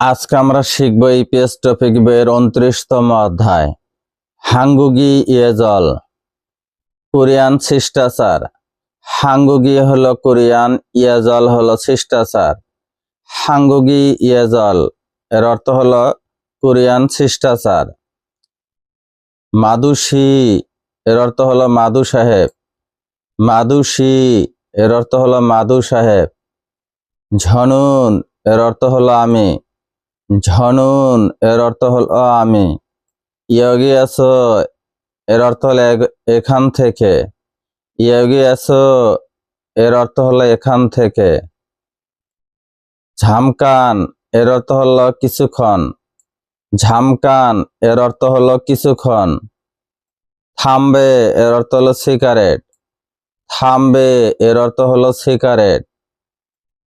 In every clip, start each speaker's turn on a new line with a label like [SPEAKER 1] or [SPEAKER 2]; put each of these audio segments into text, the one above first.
[SPEAKER 1] আজকে আমরা শিখব এই পেজ টপিক বইয়ের উনত্রিশতম অধ্যায়। হাঙ্গুগি ইয়েজল কোরিয়ান শিষ্টাচার। হাঙ্গুগি হলো কোরিয়ান ইয়েজল হলো শিষ্টাচার। হাঙ্গুগি ইয়েজল এর অর্থ হলো কোরিয়ান শিষ্টাচার। মাদুসি এর অর্থ হলো মাদু সাহেব। মাদুসি এর অর্থ হলো মাদু সাহেব। ঝনুন, এর অর্থ হলো আমি। ঝনুন, এর অর্থ হলো আমি। ইয়োগি আসো এর অর্থ হলো এখান থেকে। ইয়োগি আসো এর অর্থ হলো এখান থেকে। ঝামকান, এর অর্থ হলো কিছুক্ষণ। ঝামকান, এর অর্থ হলো কিছুক্ষণ। থামবে, এর অর্থ হলো সিগারেট। থামবে, এর অর্থ হলো সিগারেট।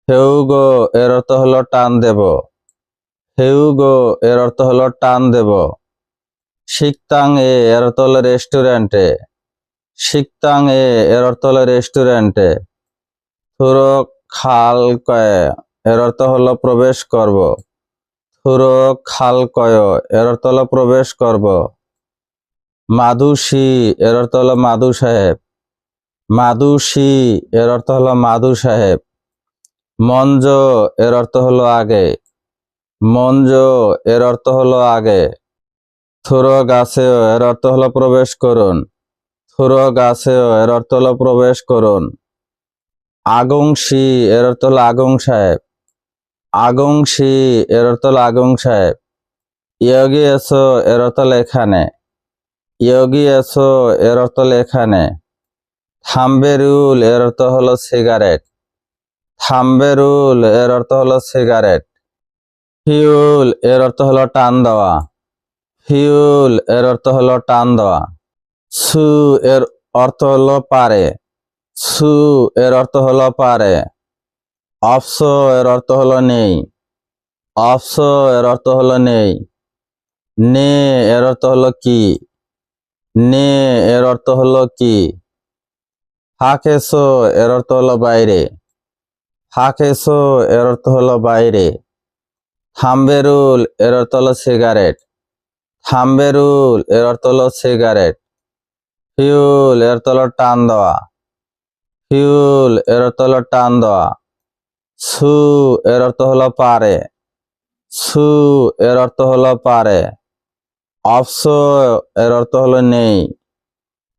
[SPEAKER 1] হেউগো এর অর্থ হলো টান দেব। হেউগো এর অর্থ হলো টান দেব। শিকতাং এ, এর অর্থ হলো রেস্টুরেন্টে। শিকতাং এ, এর অর্থ হলো রেস্টুরেন্টে। থুরো খাল কয়ে, এর অর্থ হলো প্রবেশ করব। থুরো খাল কয়, এর অর্থ হলো প্রবেশ করব। মাদুসি এর অর্থ হলো মাদু সাহেব। মাদুসি এর অর্থ হলো মাদু সাহেব। মঞ্জ, এর অর্থ হলো আগে। মঞ্জ এর অর্থ হলো আগে। থুরো গাছেও, এর অর্থ হলো প্রবেশ করুন। থুরো গাছেও, এর অর্থ হলো প্রবেশ করুন। আগংসি এর অর্থ হলো আগং সাহেব। আগংসি এর অর্থ হলো আগং সাহেব। ইয়োগি এসো, এর অর্থ হলো এখানে। ইয়োগি এসো, এর অর্থ হলো এখানে। থাম্বেরুল এর অর্থ হলো সিগারেট। থাম্বেরুল এর অর্থ হলো সিগারেট। ফিউল এর অর্থ হলো টান দেওয়া ফিউল এর অর্থ হলো টান দেওয়া সু এর অর্থ হলো পারে সু এর অর্থ হলো পারে অপসো এর অর্থ হলো নেই অপসো এর অর্থ হলো নেই নে এর অর্থ হলো কি নে এর অর্থ হলো কি হাকেসো এর অর্থ হলো বাইরে হাকেসো এর অর্থ হলো বাইরে থাম্বেরুল, এর অর্থ হলো সিগারেট থাম্বেরুল, এর অর্থ হলো সিগারেট ফিউল এর হলো টান দেওয়া। ফিউল এর অর্থ হলো টান দেওয়া। সু এর অর্থ হলো পারে। সু এর অর্থ হলো পারে। অপসো এর অর্থ হলো নেই।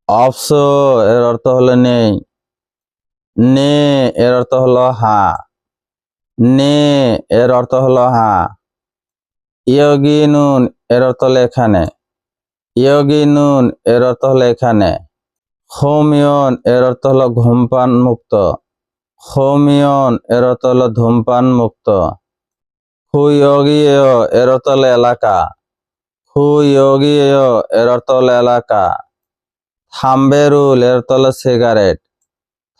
[SPEAKER 1] অপসো এর অর্থ হলো নেই। নে, এর অর্থ হলো হ্যাঁ নে, এর অর্থ হলো হা। ইয়োগি নুন এর অর্থ হলো এখানে। ইয়োগি নুন এর অর্থ হলো এখানে। হোমিয়ন, এর অর্থ হলো ধূমপান মুক্ত হোমিয়ন, এর অর্থ হলো ধূমপান মুক্ত হুইয়োগিও এর অর্থ হলো এলাকা। হুইয়োগিও এর অর্থ হলো এলাকা। থাম্বেরুল, এর অর্থ হলো সিগারেট।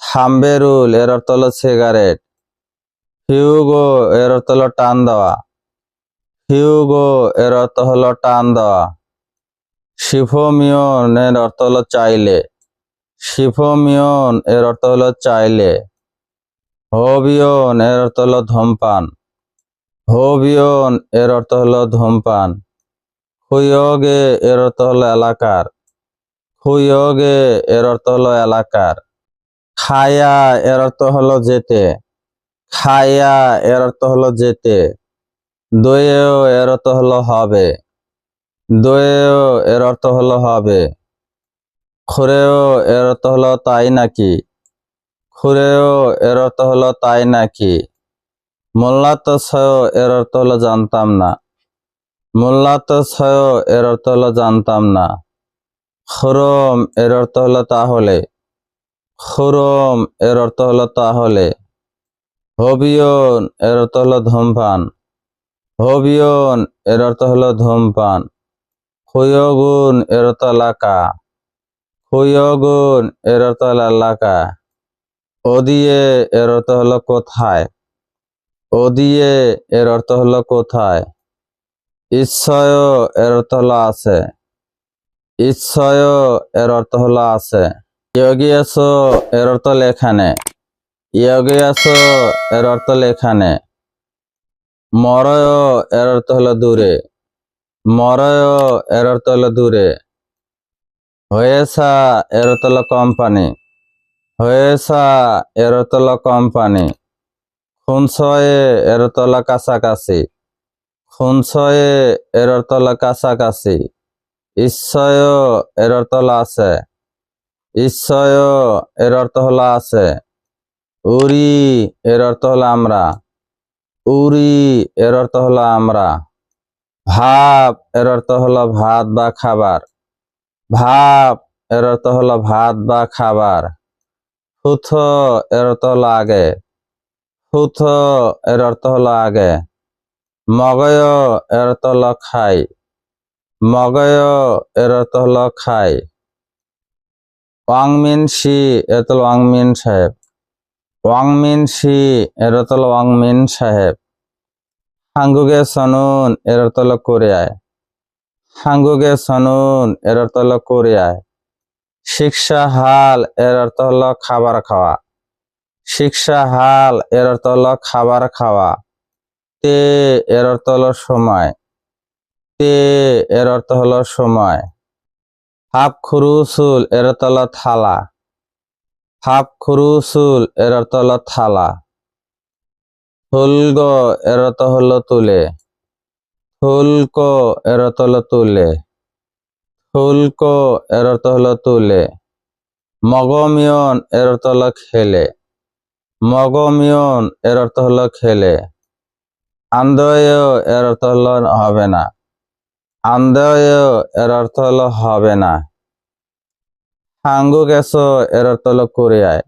[SPEAKER 1] থাম্বেরুল, এর অর্থ হলো সিগারেট। হিউগো, এর অর্থ হলো টান দেওয়া। হিউগো, এর অর্থ হলো টান দেওয়া। শিফোমিয়ন এর অর্থ হলো চাইলে। শিফোমিয়ন, এর অর্থ হলো চাইলে। হোবিয়ন, এর অর্থ হলো ধূমপান। হোবিয়ন, এর অর্থ হলো ধূমপান। হুইয়োগে এর অর্থ হলো এলাকার। হুইয়োগে এর অর্থ হলো এলাকার। খায়া, এর অর্থ হলো যেতে। খায়া এর অর্থ হলো যেতে, দোয়েও এর অর্থ হলো হবে, দোয়েও এর অর্থ হলো হবে, খুরেও এর অর্থ হলো তাই নাকি, খুরেও এর অর্থ হলো তাই নাকি মোল্লাত এর অর্থ হলো জানতাম না মোল্লাত এর অর্থ হলো জানতাম না, খরম এর অর্থ হলো তাহলে, খরম এর অর্থ হলো তাহলে। হবিয়ন এর অর্থ হলো ধূমপান। হবিয়ন এর অর্থ হলো ধূমপান। হুয়গুন এর অর্থ এলাকা হুয়গুন এর অর্থ হলো এলাকা ওদিয়ে এর অর্থ হলো কোথায়। ওদিয়ে এর অর্থ হলো কোথায়। ঈশ্বয় এর অর্থ হলো আছে। ঈশ্বয় এর অর্থ হলো আছে। ইয়োগিয়াস এর অর্থ হলো এখানে ইয়োগিয়াস এর অর্থ হলো এখানে। মরয়, এর অর্থ হলো দূরে। মরয়, এর অর্থ হলো দূরে। হয়েসা এর অর্থ হলো কোম্পানি হয়েসা এর অর্থ হলো কোম্পানি খুনসয়ে এর অর্থ হলো কাছাকাছি। খুনসয়ে এর অর্থ হলো কাছাকাছি। ঈশ্বয়, এর অর্থ হলো আছে। ঈশ্বয়, এর অর্থ হলো আছে। উরি, এর অর্থ হলো আমরা। উরি, এর অর্থ হলো আমরা। ভাব, এর অর্থ হলো ভাত বা খাবার। ভাব, এর অর্থ হলো ভাত বা খাবার। ফুথ, এর অর্থ হলো আগে। ফুথ, এর অর্থ হলো আগে। মগয়, এর অর্থ হলো খাই। মগয়, এর অর্থ হলো খাই। ওয়াংমিন শি এর অর্থ ওয়াংমিন সাহেব। ওয়াংমিন শি এর অর্থ হলো ওয়াংমিন সাহেব। হাঙ্গুগে সনুন এর অর্থ হলো কোরিয়ায়। হাঙ্গুগে সনুন এর অর্থ হলো কোরিয়ায়। শিক্ষা হাল এর অর্থ হলো খাবার খাওয়া। শিক্ষা হাল এর অর্থ হলো খাবার খাওয়া। তে এর অর্থ হলো সময়। তে এর অর্থ হলো সময়। হাফ খুরুসুল এর অর্থ থালা। হাফ খুরুসুল এর অর্থ হলো থালা। ফুলগ, এর অর্থ হলো তুলে। ফুলক, এর অর্থ হলো তুলে। ফুলক, এর অর্থ হলো তুলে। মগমিয়ন, এর অর্থ হলো খেলে। মগমিয়ন, এর অর্থ হলো খেলে। আন্দয় এর অর্থ হলো হবে না। আন্দয় এর অর্থ হলো হবে না। হাঙ্গু গেছো এর অর্থ হলো কোরিয়ায়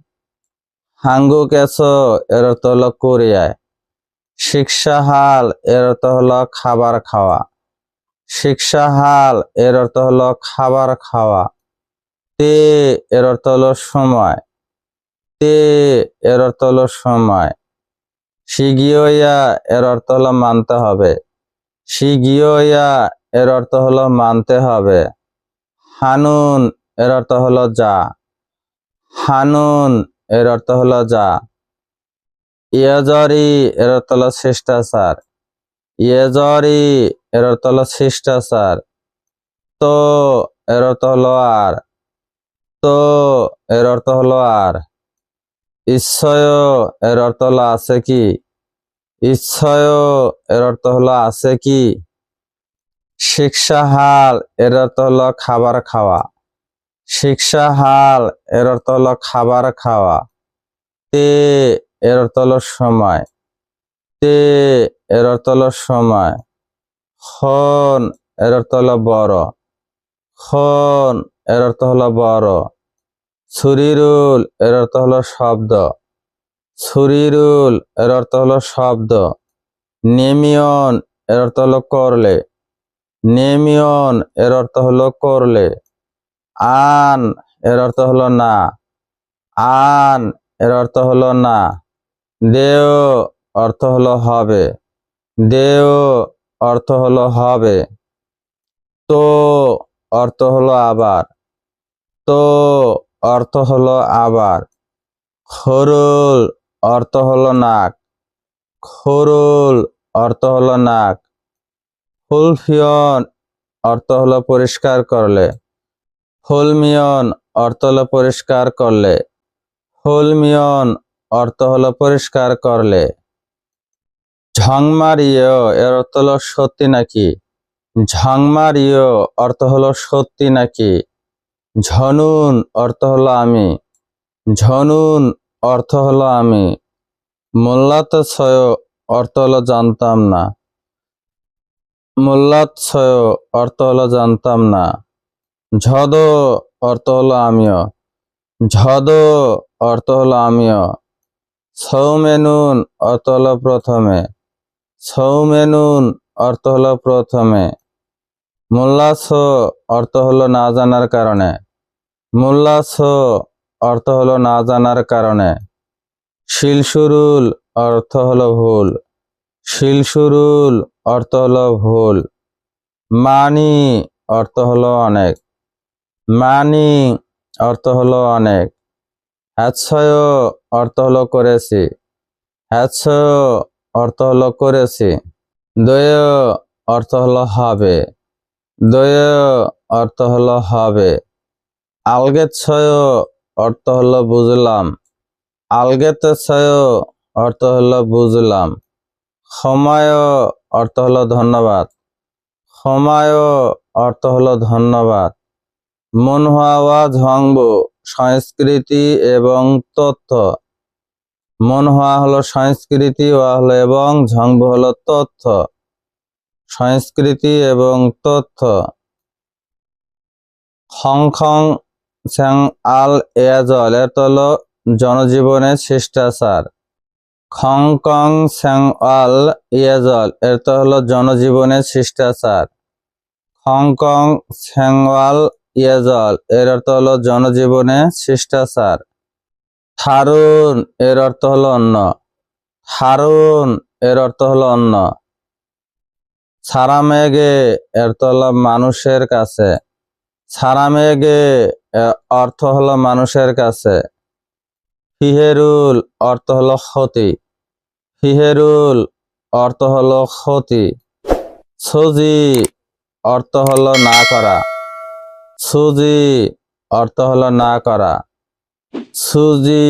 [SPEAKER 1] হাঙ্গু গেছো এর অর্থ হলো কোরিয়ায় শিক্ষাহাল এর অর্থ হলো খাবার খাওয়া। শিক্ষাহাল এর অর্থ হলো খাবার খাওয়া। তে এর অর্থ হলো সময়। তে এর অর্থ হলো সময়। শিগিয়া এর অর্থ হলো মানতে হবে। শিগিয়া এর অর্থ হলো মানতে হবে। হানুন এর অর্থ হলো যা। হানুন, এর অর্থ হলো যা। ইয়েজরি, এর অর্থ হলো শিষ্টাচার। ইয়েজরি, এর অর্থ হলো শিষ্টাচার। তো, এর অর্থ হলো আর। তো, এর অর্থ হলো আর। ঈশ্বয় এর অর্থ হলো আছে কি? ঈশ্বয় এর অর্থ হলো আছে কি? শিক্ষাহাল এর অর্থ হলো খাবার খাওয়া। শিক্ষাহাল এর অর্থ হলো খাবার খাওয়া। তে, এর অর্থ হলো সময়। তে, এর অর্থ হলো সময়। খন, এর অর্থ হলো বড়। খন, এর অর্থ হলো বড়। ছুরিরুল, এর অর্থ হলো শব্দ। ছুরিরুল, এর অর্থ হলো শব্দ। নেমিয়ন, এর অর্থ হলো করলে। নেমিয়ন, এর অর্থ হলো করলে। আন, এর অর্থ হলো না। আন, এর অর্থ হলো না। দেও, অর্থ হলো হবে। দেও, অর্থ হলো হবে। তো, অর্থ হলো আবার। তো, অর্থ হলো আবার। খরুল, অর্থ হলো নাক। খরুল, অর্থ হলো নাক। ফুলফিয়ন অর্থ হলো পরিষ্কার করলে। ফুলমিয়ন অর্থ হলো পরিষ্কার করলে। ফুলমিয়ন অর্থ হলো পরিষ্কার করলে। ঝংমারিয় এর অর্থ হলো সত্যি নাকি? ঝংমারিয় অর্থ হলো সত্যি নাকি? ঝনুন অর্থ হলো আমি। ঝনুন অর্থ হলো আমি। মোল্লাতছয় অর্থ হলো জানতাম না। মোল্লাতছয় অর্থ হলো জানতাম না। ঝদ অর্থ হলো আমিও। ঝদ অর্থ হলো আমিও। সৌমেনুন অর্থ হলো প্রথমে। সৌমেনুন অর্থ হলো প্রথমে। মোল্লাস অর্থ হলো না জানার কারণে। মোল্লাস অর্থ হলো না জানার কারণে। শিলসুরুল অর্থ হলো ভুল। শিলসুরুল অর্থ হলো ভুল। মানি অর্থ হলো অনেক। মানি অর্থ হলো অনেক। হ্যাৎসয় অর্থ হলো করেছি। হ্যাৎসয় অর্থ হলো করেছি। দয় অর্থ হলো হবে। দয় অর্থ হলো হবে। আলগেচ্ছয় অর্থ হলো বুঝলাম। আলগেতেছয় অর্থ হলো বুঝলাম। সময় অর্থ হলো ধন্যবাদ। সময় অর্থ হলো ধন্যবাদ। মনহাওয়া ঝঙ্গ সংস্কৃতি এবং তথ্য। মনহা হলো সংস্কৃতি ওয়া হলো এবং ঝঙ্গ হলো তথ্য। সংস্কৃতি এবং তথ্য। হংকং স্যাং আল এয়াজল এত হলো জনজীবনের শিষ্টাচার। হংকং স্যাং আল ইয়াজল এর তো হলো জনজীবনের শিষ্টাচার হংকং স্যাংওয়াল ইয়াজল এর অর্থ হলো জনজীবনে শিষ্টাচার থারুন, এর অর্থ হলো অন্য থারুন, এর অর্থ হলো অন্য সারামেগে এর অর্থ হলো মানুষের কাছে। সারামেগে অর্থ হলো মানুষের কাছে। ফিহেরুল, অর্থ হলো ক্ষতি। ফিহেরুল, অর্থ হলো ক্ষতি। সুজি, অর্থ হলো না করা। সুজি অর্থ হলো না করা। সুজি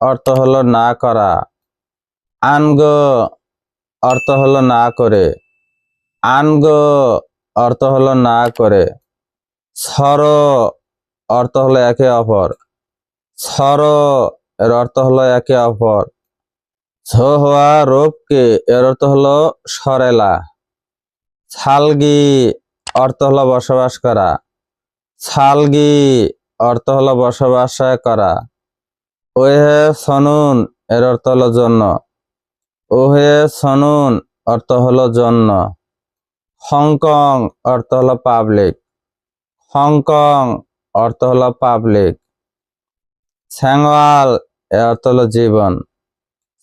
[SPEAKER 1] অর্থ হলো না করা। আনগ অর্থ হলো না করে। আনগ অর্থ হলো না করে। সর অর্থ হলো একে অপর। সর এর অর্থ হলো একে অপর। ঝোহা রোপকে এর অর্থ হলো সরেলা। ছালগি অর্থ হলো বসবাস করা। ছালগি অর্থ হলো বসবাস করা। ওহে সনুন এর অর্থ হলো জন্য। ওহে সনুন অর্থ হলো জন্য। হংকং, অর্থ হলো পাবলিক হংকং, অর্থ হলো পাবলিক স্যাংওয়াল এর অর্থ হলো জীবন।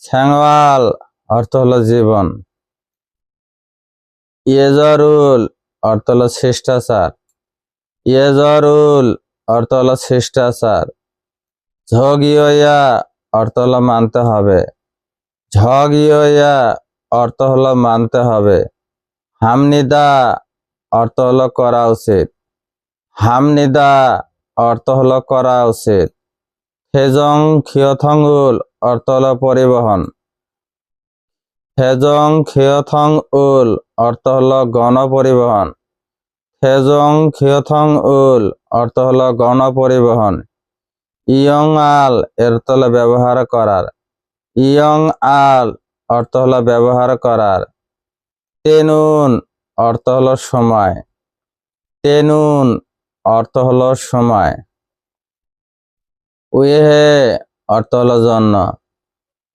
[SPEAKER 1] স্যাংওয়াল অর্থ হলো জীবন। ইয়েজরুল, অর্থ হলো শিষ্টাচার। ইয়েজরুল অর্থ হলো শিষ্টাচার ঝগিয়া অর্থ হলো মানতে হবে। ঝগিয়া অর্থ হলো মানতে হবে। হামনিদা অর্থ হলো করা উচিত। হামনিদা অর্থ হলো করা উচিত। হেজং খিয়থঙ্গুল অর্থ হলো পরিবহন। হেজং খিয়থং উল অর্থ হলো গণপরিবহন। হেজং খিয়থং উল, অর্থ হলো গণপরিবহন। ইয়ং আল, এর তলে ব্যবহার করার। ইয়ং আল, অর্থ হলো ব্যবহার করার। তেনুন, অর্থ হলো সময়। তেনুন, অর্থ হলো সময়। উইহে অর্থ হলো জন্য।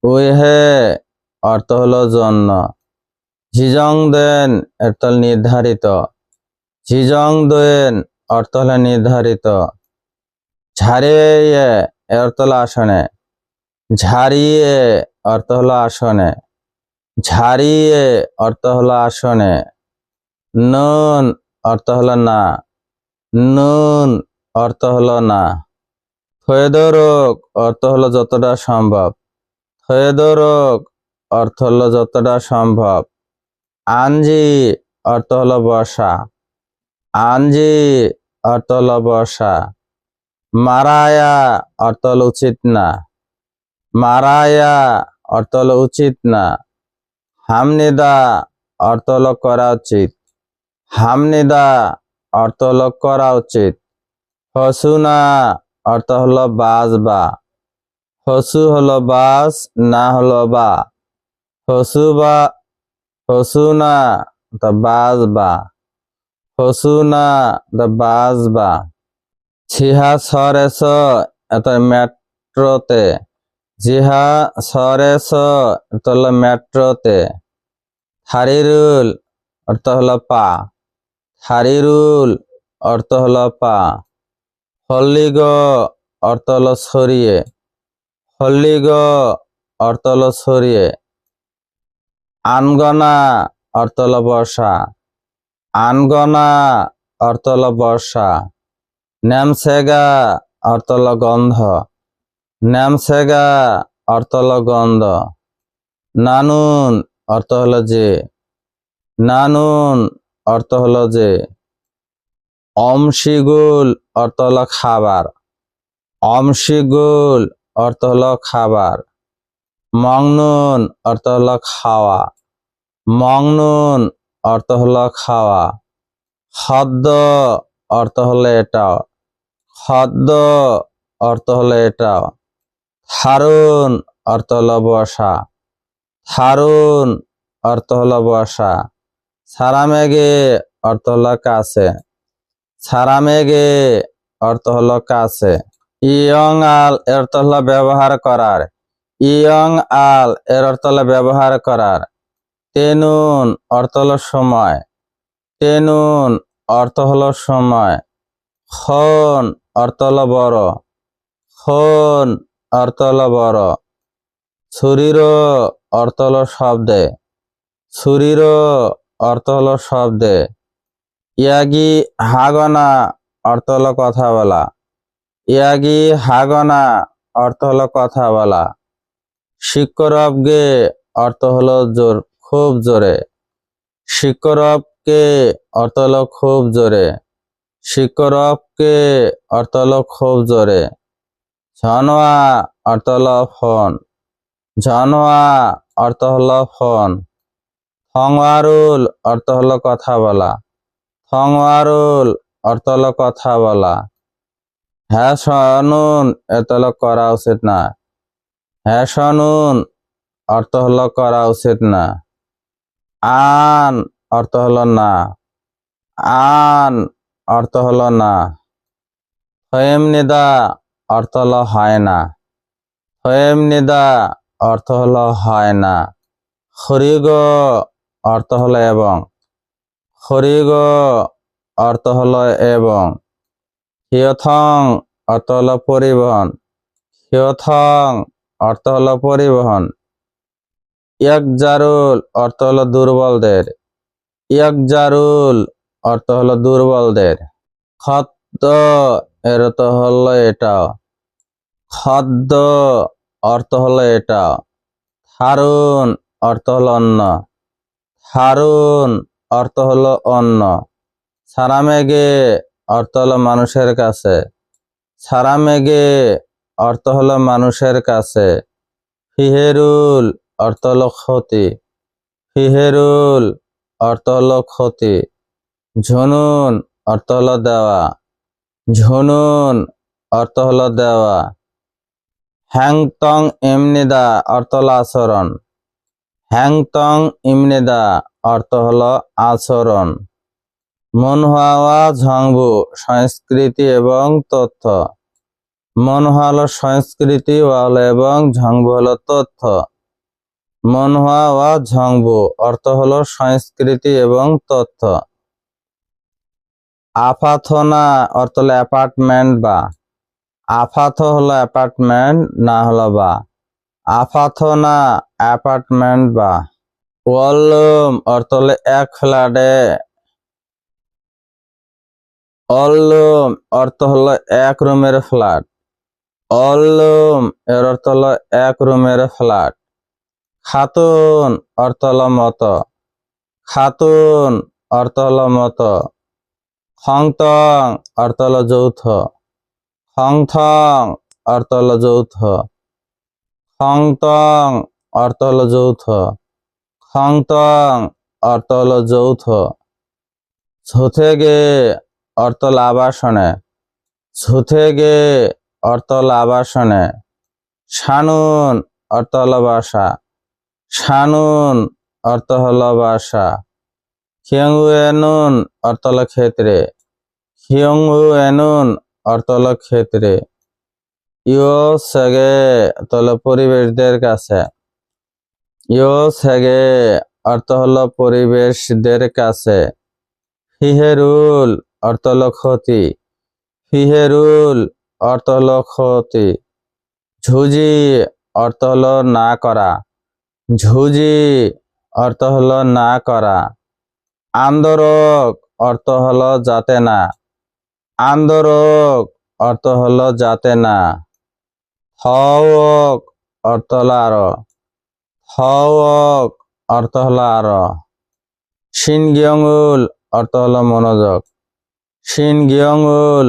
[SPEAKER 1] উইহে অর্থ হলো জন্য। ঝিজং দেন অর্থ তল নির্ধারিত। ঝিজং দেন অর্থ হলো নির্ধারিত। ঝাড়িয়ে অর্থ হলো আসনে। ঝাড়িয়ে অর্থ হলো আসনে। ঝাড়িয়ে অর্থ হলো আসনে। নুন অর্থ হলো না। নুন অর্থ হলো না। থয়েদরক অর্থ হলো যতটা সম্ভব। থয়েদরক অর্থ হলো যতটা সম্ভব। আঞ্জি অর্থ হলো বসা আঞ্জি অর্থ হলো বসা মারায়া অর্থ উচিত না, মারায়া অর্থ উচিত না, হামনিদা অর্থ হলো করা উচিত, হামনিদা অর্থ হলো করা উচিত, হসুনা অর্থ হলো বাস বা হসু হলো বাস না হলো বা হসু বা হসুনা বাস বা হসুনা the বাস বা ছিহা সরেস এত মেট্রোতে। জিহা সরেস এত হলো মেট্রোতে। থারিরুল অর্থ হলো পা। থারিরুল অর্থ হলো পা। হল্লিগ অর্থ হলো ছড়িয়ে। হল্লিগ অর্থ হলো ছড়িয়ে। আনগনা অর্থ হলো বর্ষা আনগনা অর্থ হলো বর্ষা ন্যামসেগা অর্থ হলো গন্ধ ন্যামসেগা অর্থ হলো গন্ধ, নানুন অর্থ হল যে, নানুন অর্থ হল যে, অমশিগুল অর্থ হলো খাবার, অমশিগুল অর্থ হল খাবার, মংনুন অর্থ হল খাওয়া, মংনুন অর্থ হলো খাওয়া। খদ্দ অর্থ হলো এটাও খদ্দ অর্থ হলো এটাও থারুন অর্থ হলো বসা থারুন অর্থ হলো বসা সারামেগে অর্থ হলো কাছে। সারামেগে অর্থ হলো কাছে। ইয়ং আল এর অর্থ হলো ব্যবহার করার। ইয়ং আল এর অর্থ হলো ব্যবহার করার। তেনুন অর্থ হলো সময়। তেনুন অর্থ হলো সময়। খন, অর্থ হলো বড়। খন, অর্থ হলো বড়। ছুরির, অর্থ হলো শব্দে। ছুরির, অর্থ হলো শব্দে। ইয়াগি হাগনা, অর্থ হলো কথা বলা। ইয়াগি হাগনা, অর্থ হলো কথা বলা। শিক্ষরবগে অর্থ হলো জোর। খুব জোরে। শিক্ষরবকে অর্থ হলো খুব জোরে। শিক্ষরবকে অর্থ হলো খুব জোরে। ঝনোয়া অর্থ হলো ফোন ঝনোয়া অর্থ হলো ফোন থংওয়ারুল অর্থ হলো কথা বলা। থংওয়ারুল অর্থ হলো কথা বলা। হ্যাঁ শুনুন এত হলো করা উচিত না। হ্যাঁ শুনুন অর্থ হলো করা উচিত না। আন অর্থ হলো না। আন অর্থ হলো না। ফয়েম নিদা অর্থ হলো হয় না। ফয়েম নিদা অর্থ হলো হয় না। খরিগ অর্থ হলো এবং। খরিগ অর্থ হলো এবং। হিয়থং অর্থ হলো পরিবহন। হিয়থং অর্থ হলো পরিবহন। ইয়াকজারুল অর্থ হলো দুর্বলদের। ইয়াকজারুল অর্থ হলো দুর্বলদের। খদ্দ এর অর্থ হলো এটাও। খদ্দ অর্থ হলো এটা থারুন অর্থ হলো অন্ন থারুন অর্থ হলো অন্ন সারামেগে অর্থ হলো মানুষের কাছে। সারামেগে অর্থ হলো মানুষের কাছে। ফিহেরুল অর্থ হলো ক্ষতি ফিহেরুল অর্থ হলো ক্ষতি ঝুনুন অর্থ হলো দেওয়া, ঝুনুন অর্থ হলো দেওয়া। হ্যাংতং ইমনিদা অর্থ হলো আচরণ হ্যাংতং ইমনিদা অর্থ হলো আচরণ। মনহাওয়া ঝংবু সংস্কৃতি এবং তথ্য। মনহা হলো সংস্কৃতি এবং ঝংবু হলো তথ্য। মনহা ওয়া ঝংবু অর্থ হলো সংস্কৃতি এবং তথ্য। আফাথনা অর্থ হলো অ্যাপার্টমেন্ট বা। আফাথ হলো অ্যাপার্টমেন্ট, না হলো বা। আফাথনা অ্যাপার্টমেন্ট বা। ওয়াল্লুম অর্থ হলো এক ফ্ল্যাটে। অলুম অর্থ হলো এক রুমের ফ্ল্যাট। অলুম এর অর্থ হলো এক রুমের ফ্ল্যাট। খাতুন অর্থ হলো মতো। খাতুন অর্থ হলো মতো। খংতং অর্থ হলো যৌথ। খংথং অর্থ হলো যৌথ। খংতং অর্থ হলো যৌথ। খংতং অর্থ হলো যৌথ। গে অর্থ হলো আবাসনে। গে অর্থ হলো আবাসনে। শানুন অর্থ হলো বাসা। শানুন অর্থ হলো বাসা। খিয়ংউয়েনুন অর্থ হলো ক্ষেত্রে। খিয়ংউয়েনুন অর্থ হলো ক্ষেত্রে। ইও সেগে হলো পরিবেশদের কাছে। ইও সেগে অর্থ হলো পরিবেশদের কাছে। ফিহেরুল অর্থ হলো ক্ষতি। ফিহেরুল অর্থ হলো ক্ষতি। ঝুজি অর্থ হলো না করা। ঝুজি অর্থ হলো না করা। আন্দোরক অর্থ হলো যাতে না। আন্দোরক অর্থ হলো যাতে না। হওক অর্থ হলো আরও। হওক অর্থ হলো আরও। শিন গিয়ঙ্গুল অর্থ হলো মনোযোগ। শিন গিয়ঙ্গুল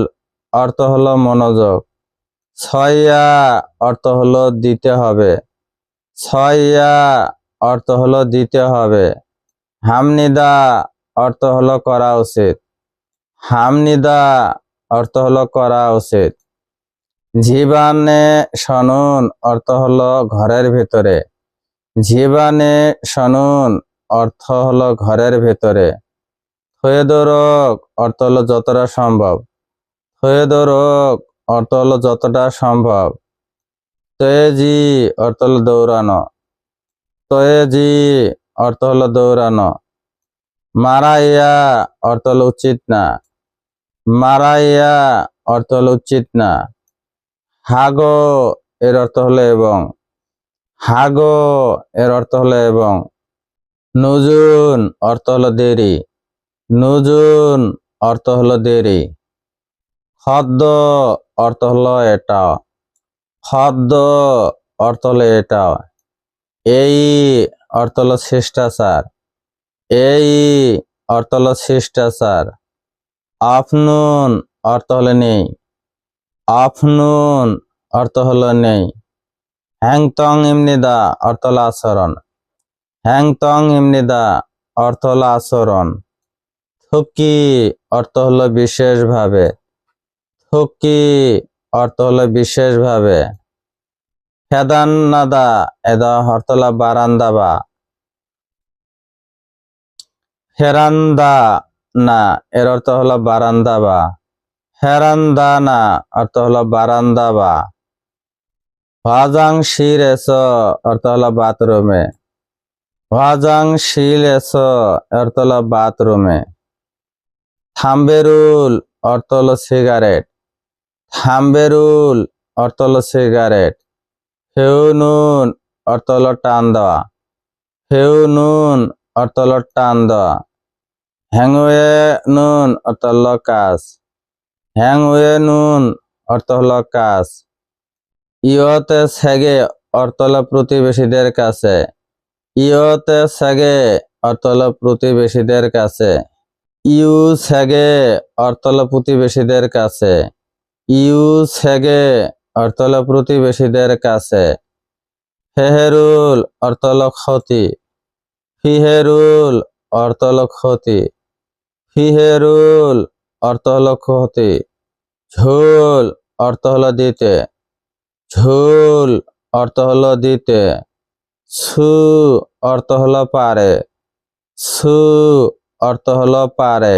[SPEAKER 1] অর্থ হলো মনোযোগ। ছয়া অর্থ হলো দিতে হবে। ছয়া অর্থ হলো দিতে হবে। হামনিদা অর্থ হলো করা উচিত। হামনিদা অর্থ হলো করা উচিত। জীবানে সনুন অর্থ হলো ঘরের ভেতরে। জীবানে সনুন অর্থ হলো ঘরের ভেতরে। থয়েদরক অর্থ হলো যতটা সম্ভব। থয়েদরক অর্থ হলো যতটা সম্ভব। তয়েজি অর্থ হলো দৌড়ানো। তয়েজি অর্থ হলো দৌড়ানো। মারাইয়া অর্থ হলো উচিত না। মারাইয়া অর্থ হলো উচিত না। হাগো এর অর্থ হলো এবং। হাগো এর অর্থ হলো এবং। নুজুন অর্থ হলো দেরি। নুজুন অর্থ হলো দেরি। খদ্দ অর্থ হলো এটা। খদ্দ অর্থ হলো এটা। এই অর্থ হলো শিষ্টাচার। এই অর্থ হলো শিষ্টাচার। আফনুন অর্থ হলো নেই। আফনুন অর্থ হলো নেই। হ্যাংতং ইমনিদা অর্থ হলো আচরণ। হ্যাংতং ইমনিদা অর্থ হলো আচরণ। থুকি অর্থ হলো বিশেষভাবে। থুকি অর্থ হলো বিশেষভাবে। ফেদান্নাদা এদা অর্থ হলো বারান্দা বা ফেরান্দা না এর অর্থ হলো বারান্দা বা ফেরান্দা না অর্থ হলো বারান্দা বা ভাজাং শির এস অর্থ হলো বাথরুমে। ভাজাং শিল এস অর্থ হলো বাথরুমে। থাম্বেরুল অর্থ হলো সিগারেট। থাম্বেরুল অর্থ হলো সিগারেট। হেউনুন অর্থ হলো টান দেওয়া। হেউনুন অর্থ হলো টান দেওয়া। হ্যাংওয়ে নুন অর্থ হলো কাজ। হ্যাংওয়ে নুন অর্থ হলো কাজ। ইয়তে সেগে অর্থ হলো প্রতিবেশীদের কাছে। ইয়তে সেগে অর্থ হলো প্রতিবেশীদের কাছে। ইউ সেগে অর্থ হলো প্রতিবেশীদের কাছে। ইউ সেগে অর্থ হলো প্রতিবেশীদের কাছে। ফেহেরুল অর্থ হলো ক্ষতি। ফিহেরুল অর্থ হলো ক্ষতি। ফিহেরুল অর্থ হলো ক্ষতি। ঝোল অর্থ হলো দিতে। ঝোল অর্থ হলো দিতে। সু অর্থ হলো পারে। সু অর্থ হলো পারে।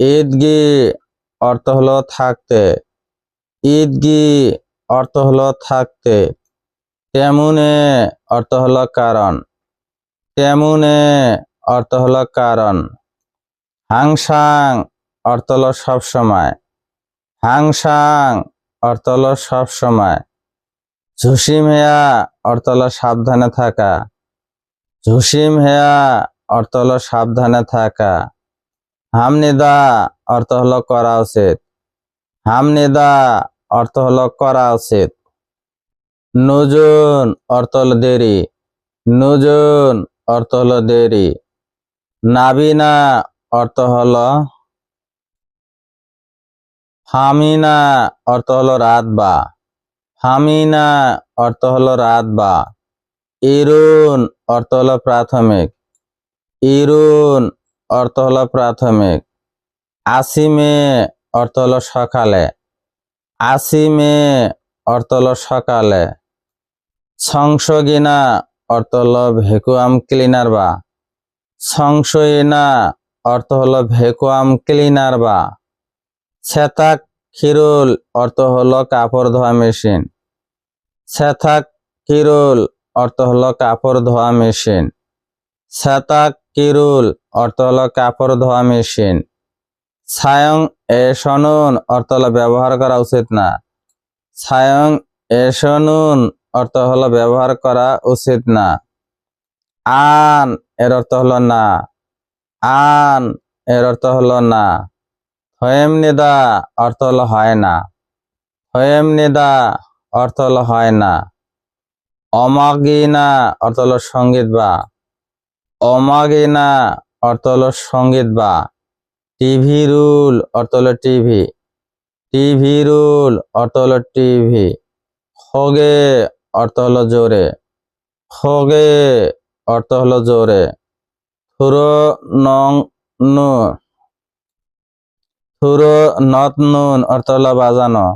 [SPEAKER 1] ঈদগি অর্থ হলো থাকতে। ঈদগি অর্থ হলো থাকতে। তেমুনে অর্থ হলো কারণ। তেমুনে অর্থ হলো কারণ। হাংসাং অর্থ হলো সবসময় হাংসাং অর্থ হলো সবসময় ঝুসিম হেয়া অর্থ হলো সাবধানে থাকা। ঝুসিম হেয়া অর্থ হলো সাবধানে থাকা। হামনিদা অর্থ হলো করা উচিত। হামনিদা অর্থ হলো করা উচিত। নুজুন অর্থ হলো দেরি। নুজুন অর্থ হলো দেরি। নাবিনা অর্থ হলো হামিনা অর্থ হলো রাত বা হামিনা অর্থ হলো রাত বা ইরুন অর্থ হলো প্রাথমিক। ইরুন অর্থ হলো প্রাথমিক। আসিমে অর্থ হলো সকালে। আসিমে অর্থ হলো সকালে। সংসগিনা অর্থ হলো ভেকুয়াম ক্লিনার বা। সংশয়িনা অর্থ হলো ভেকুয়াম ক্লিনার বা। সেতাক খিরুল অর্থ হলো কাপড় ধোয়া মেশিন। সেতাক কিরুল অর্থ হলো কাপড় ধোয়া মেশিন। সেতাক কিরুল অর্থ হলো কাপড় ধোয়া মেশিন। সায়ং এসনুন অর্থ হলো ব্যবহার করা উচিত না। সায়ং এসনুন অর্থ হলো ব্যবহার করা উচিত না। আন এর অর্থ হলো না। আন এর অর্থ হলো না। হয়েম নিদা অর্থ হলো হয় না। হয়েম নিদা অর্থ হলো হয় না। অমাগিনা অর্থ হলো সংগীত বা। অমাগিনা অর্থ হলো সংগীত বা। টিভি রুল অর্থ হলো টিভি টিভি রুল অর্থ হলো টিভি খগে অর্থ হলো জোরে। খগে অর্থ হলো জোরে। থুরো নং নু। থুরো নত নুন অর্থ হলো বাজানো।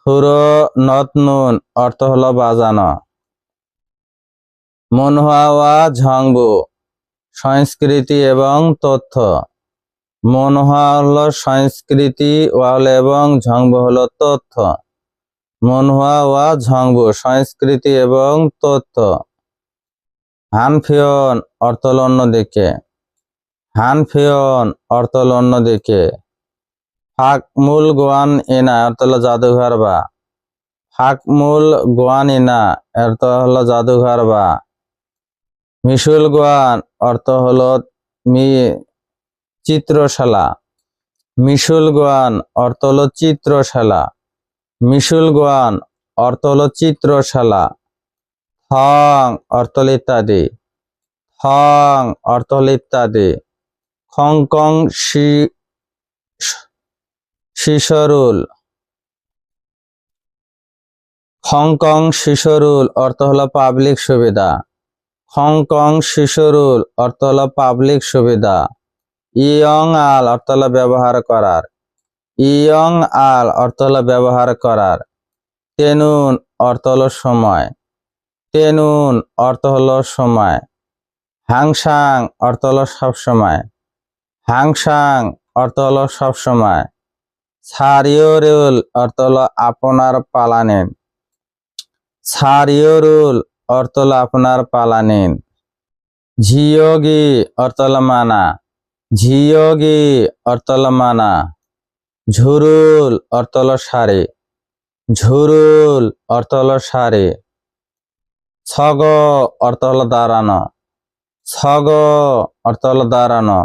[SPEAKER 1] থুরো নত নুন অর্থ হলো বাজানো। মনহাওয়া ঝাংবু। সংস্কৃতি এবং তথ্য। মনহা হল সংস্কৃতি ওয়াল এবং ঝংবু হল তথ্য। মনহুয়া ওয়া ঝংবু সংস্কৃতি এবং তথ্য। হানফিয়ন অর্থ হলো অন্যদিকে হানফিয়ন অর্থ হলো অন্যদিকে ফাকমুল গোয়ান ইনা অর্থ হলো জাদুঘর বা। ফাকমুল গোয়ান ইনা অর্থ হল জাদুঘর বা। মিশুল গোয়ান অর্থ হল মি, চিত্রশালা। মিশুল গোয়ান অর্থ হলো চিত্রশালা। মিশুল গোয়ান অর্থ হলো চিত্রশালা। থং অর্থ হলো ইত্যাদি। থং অর্থ হলো ইত্যাদি। খংকং শি, শিশরুল। হংকং শিশরুল অর্থ হল পাবলিক সুবিধা। হংকং শিশরুল অর্থ হলো পাবলিক সুবিধা। ইয়ং আল অর্থ হলো ব্যবহার করার। ইয়ং আল অর্থ হলো ব্যবহার করার। তেনুন, অর্থ হলো সময়। তেনুন, অর্থ হলো সময়। হাংসাং, অর্থ হলো সবসময় হাংসাং, অর্থ হলো সবসময় সারিয়রুল, অর্থ হলো আপনার পালা নিন সারিয়রুল অর্থ হলো আপনার পালা নিন। ঝিয়োগি অর্থ হলো মানা। ঝিয়োগি অর্থ হলো মানা। ঝুরুল, অর্থ হলো শাড়ি ঝুরুল, অর্থ হলো শাড়ি ছগ, অর্থ হলো দাঁড়ানো। ছগ, অর্থ হলো দাঁড়ানো।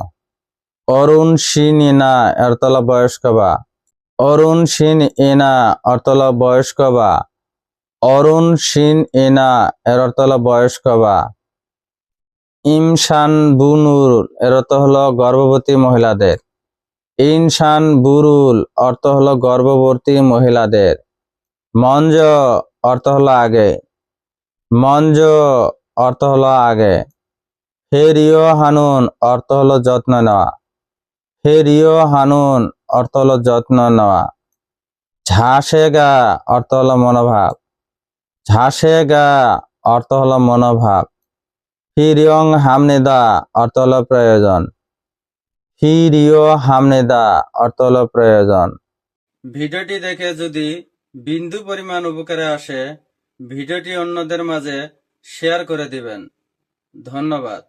[SPEAKER 1] অরুণ সিন ইনা, অর্থ হলো বয়স্ক বা। অরুণ সিন ইনা, অর্থ হলো বয়স্ক বা। অরুণ সিন এনা, এর অর্থ হলো বয়স্ক বা। ইমশান বুনুর, এর অর্থ হলো গর্ভবতী মহিলাদের। ইনশান বুরুল, অর্থ হলো গর্ভবতী মহিলাদের। মঞ্জ, অর্থ হলো আগে। মঞ্জ, অর্থ হলো আগে। ফেরিও হানুন, অর্থ হলো যত্ন নেওয়া। ফেরিও হানুন, অর্থ হলো যত্ন নেওয়া। ঝাসেগা অর্থ হলো মনোভাব। ঝাসেগা অর্থ হলো মনোভাব। ফিরিয়ং হামনেদা অর্থ হলো প্রয়োজন। ফিরিয় হামনেদা অর্থ হলো প্রয়োজন। ভিডিওটি দেখে যদি বিন্দু পরিমাণ উপকারে আসে, ভিডিওটি অন্যদের মাঝে শেয়ার করে দিবেন। ধন্যবাদ।